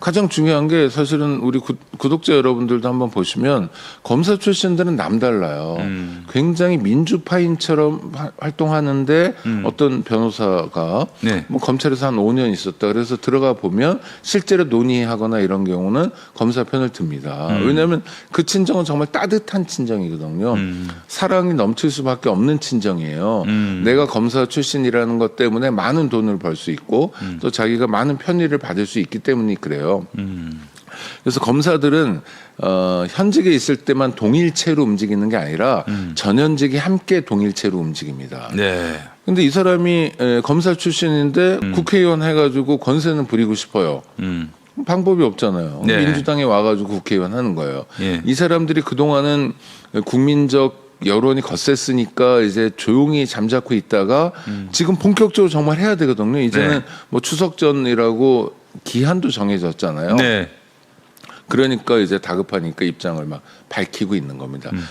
가장 중요한 게 사실은 우리 구, 구독자 여러분들도 한번 보시면 검사 출신들은 남달라요. 음. 굉장히 민주파인처럼 하- 활동하는데 어떤 변호사가 네. 뭐 검찰에서 한 5년 있었다. 그래서 들어가 보면 실제로 논의하거나 이런 경우는 검사 편을 듭니다. 왜냐하면 그 친정은 정말 따뜻한 친정이거든요. 사랑이 넘칠 수밖에 없는 친정이에요. 음. 내가 검사 출신이라는 것 때문에 많은 돈을 벌 수 있고 또 자기가 많은 편의를 받을 수 있기 때문이 그래요. 그래서 검사들은 어, 현직에 있을 때만 동일체로 움직이는 게 아니라 전현직이 함께 동일체로 움직입니다. 네. 근데 이 사람이 에, 검사 출신인데 국회의원 해가지고 권세는 부리고 싶어요. 음. 방법이 없잖아요. 네. 민주당에 와가지고 국회의원 하는 거예요. 예. 이 사람들이 그동안은 국민적 여론이 거셌으니까 이제 조용히 잠자코 있다가 지금 본격적으로 정말 해야 되거든요. 이제는 음. 네. 뭐 추석 전이라고 기한도 정해졌잖아요. 네. 그러니까 이제 다급하니까 입장을 막 밝히고 있는 겁니다.